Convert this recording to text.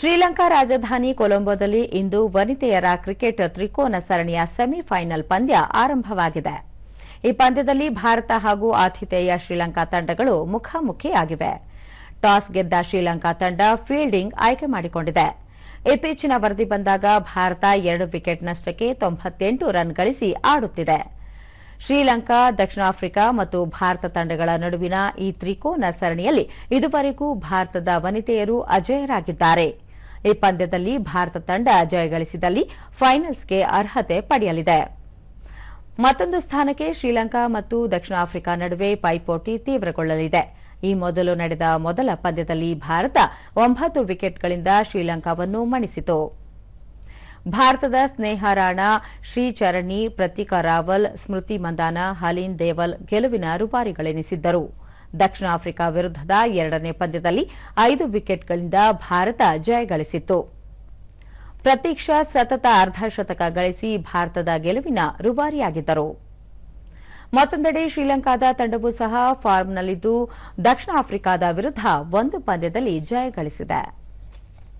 ಶ್ರೀಲಂಕಾ ರಾಜಧಾನಿ ಕೊಲಂಬೋದಲ್ಲಿ ಇಂದು ವನಿತೆಯರ ಕ್ರಿಕೆಟ್ ತ್ರಿಕೋನ ಸರಣಿಯ ಸೆಮಿಫೈನಲ್ ಪಂದ್ಯ ಆರಂಭವಾಗಿದೆ. ಈ ಪಂದ್ಯದಲ್ಲಿ ಭಾರತ ಹಾಗೂ ಆತಿಥೇಯ ಶ್ರೀಲಂಕಾ ತಂಡಗಳು ಮುಖಾಮುಖಿಯಾಗಿವೆ. ಟಾಸ್ ಗೆದ್ದ ಶ್ರೀಲಂಕಾ ತಂಡ ಫೀಲ್ಡಿಂಗ್ ಆಯ್ಕೆ ಮಾಡಿಕೊಂಡಿದೆ. ಇತ್ತೀಚಿನ ವರದಿ ಬಂದಾಗ ಭಾರತ ಎರಡು ವಿಕೆಟ್ ನಷ್ಟಕ್ಕೆ ತೊಂಬತ್ತೆಂಟು ರನ್ ಗಳಿಸಿ ಆಡುತ್ತಿದೆ. ಶ್ರೀಲಂಕಾ, ದಕ್ಷಿಣ ಆಫ್ರಿಕಾ ಮತ್ತು ಭಾರತ ತಂಡಗಳ ನಡುವಿನ ಈ ತ್ರಿಕೋನ ಸರಣಿಯಲ್ಲಿ ಇದುವರೆಗೂ ಭಾರತದ ವನಿತೆಯರು ಅಜಯರಾಗಿದ್ದಾರೆ. ಈ ಪಂದ್ಯದಲ್ಲಿ ಭಾರತ ತಂಡ ಜಯಗಳಿಸಿದಲ್ಲಿ ಫೈನಲ್ಸ್ಗೆ ಅರ್ಹತೆ ಪಡೆಯಲಿದೆ. ಮತ್ತೊಂದು ಸ್ಥಾನಕ್ಕೆ ಶ್ರೀಲಂಕಾ ಮತ್ತು ದಕ್ಷಿಣ ಆಫ್ರಿಕಾ ನಡುವೆ ಪೈಪೋಟಿ ತೀವ್ರಗೊಳ್ಳಲಿದೆ. ಈ ಮೊದಲು ನಡೆದ ಮೊದಲ ಪಂದ್ಯದಲ್ಲಿ ಭಾರತ ಒಂಬತ್ತು ವಿಕೆಟ್ಗಳಿಂದ ಶ್ರೀಲಂಕಾವನ್ನು ಮಣಿಸಿತು. ಭಾರತದ ಸ್ನೇಹ ರಾಣಾ, ಶ್ರೀಚರಣಿ, ಪ್ರತೀಕ ರಾವಲ್, ಸ್ಮೃತಿ ಮಂದಾನ, ಹಲೀನ್ ದೇವಲ್ ಗೆಲುವಿನ ರೂವಾರಿಗಳೆನಿಸಿದ್ದರು. ದಕ್ಷಿಣ ಆಫ್ರಿಕಾ ವಿರುದ್ಧದ ಎರಡನೇ ಪಂದ್ಯದಲ್ಲಿ ಐದು ವಿಕೆಟ್ಗಳಿಂದ ಭಾರತ ಜಯಗಳಿಸಿತ್ತು ಪ್ರತೀಕ್ಷಾ ಸತತ ಅರ್ಧಶತಕ ಗಳಿಸಿ ಭಾರತದ ಗೆಲುವಿನ ರುವಾರಿಯಾಗಿದ್ದರು. ಮತ್ತೊಂದೆಡೆ ಶ್ರೀಲಂಕಾದ ತಂಡವೂ ಸಹ ಫಾರ್ಮ್ನಲ್ಲಿದ್ದು ದಕ್ಷಿಣ ಆಫ್ರಿಕಾದ ವಿರುದ್ಧ ಒಂದು ಪಂದ್ಯದಲ್ಲಿ ಜಯಗಳಿಸಿದೆ